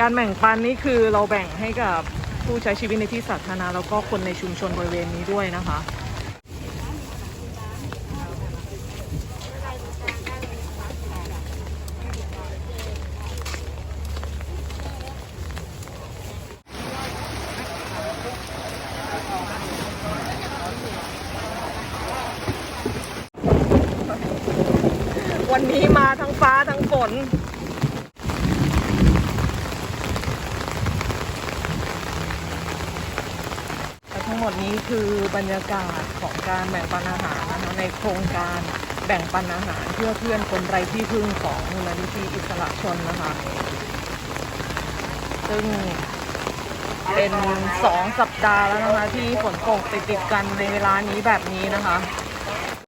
การแบ่งปันนี่คือเราแบ่งให้กับผู้ใช้ชีวิตในที่สาธารณะแล้วก็คนในชุมชนบริเวณนี้ด้วยนะคะวันนี้มาทั้งฟ้าทั้งฝน และทั้ งหมดนี้คือบรรยากาศของการแบ่งปันอาหารนะคะในโครงการแบ่งปันอาหารเพื่อเพื่อนคนไร้ที่พึ่งของมูลนิธิอิสระชนนะคะ ซึ่งเป็นสองสัปดาห์แล้วนะคะที่ฝนตกติดติดกันในเวลานี้แบบนี้นะคะ